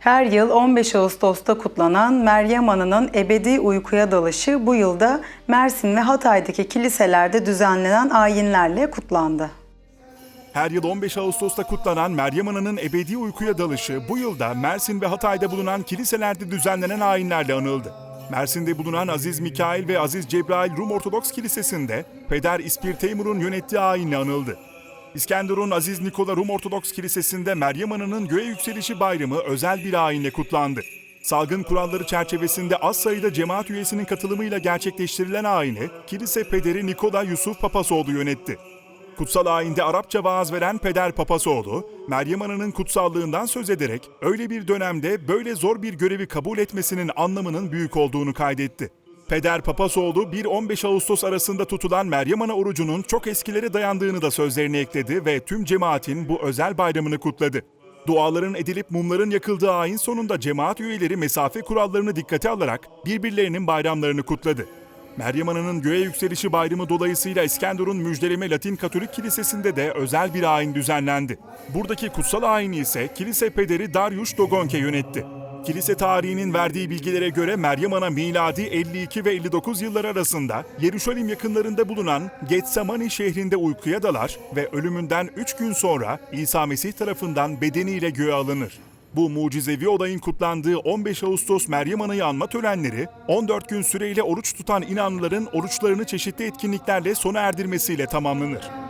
Her yıl 15 Ağustos'ta kutlanan Meryem Ana'nın ebedi uykuya dalışı bu yılda Mersin ve Hatay'daki kiliselerde düzenlenen ayinlerle kutlandı. Her yıl 15 Ağustos'ta kutlanan Meryem Ana'nın ebedi uykuya dalışı bu yılda Mersin ve Hatay'da bulunan kiliselerde düzenlenen ayinlerle anıldı. Mersin'de bulunan Aziz Mikail ve Aziz Cebrail Rum Ortodoks Kilisesi'nde Peder İspir Teymur'un yönettiği ayinle anıldı. İskenderun Aziz Nikola Rum Ortodoks Kilisesi'nde Meryem Ana'nın göğe yükselişi bayramı özel bir ayinle kutlandı. Salgın kuralları çerçevesinde az sayıda cemaat üyesinin katılımıyla gerçekleştirilen ayini kilise pederi Nikola Yusuf Papasoğlu yönetti. Kutsal ayinde Arapça vaaz veren Peder Papasoğlu, Meryem Ana'nın kutsallığından söz ederek öyle bir dönemde böyle zor bir görevi kabul etmesinin anlamının büyük olduğunu kaydetti. Peder Papasoğlu 1-15 Ağustos arasında tutulan Meryem Ana orucunun çok eskilere dayandığını da sözlerine ekledi ve tüm cemaatin bu özel bayramını kutladı. Duaların edilip mumların yakıldığı ayin sonunda cemaat üyeleri mesafe kurallarını dikkate alarak birbirlerinin bayramlarını kutladı. Meryem Ana'nın göğe yükselişi bayramı dolayısıyla İskenderun Müjdeleme Latin Katolik Kilisesi'nde de özel bir ayin düzenlendi. Buradaki kutsal ayini ise kilise pederi Darius Dogonke yönetti. Kilise tarihinin verdiği bilgilere göre Meryem Ana miladi 52 ve 59 yıllar arasında Yeruşalim yakınlarında bulunan Getsemani şehrinde uykuya dalar ve ölümünden 3 gün sonra İsa Mesih tarafından bedeniyle göğe alınır. Bu mucizevi olayın kutlandığı 15 Ağustos Meryem Ana'yı anma törenleri 14 gün süreyle oruç tutan inanlıların oruçlarını çeşitli etkinliklerle sona erdirmesiyle tamamlanır.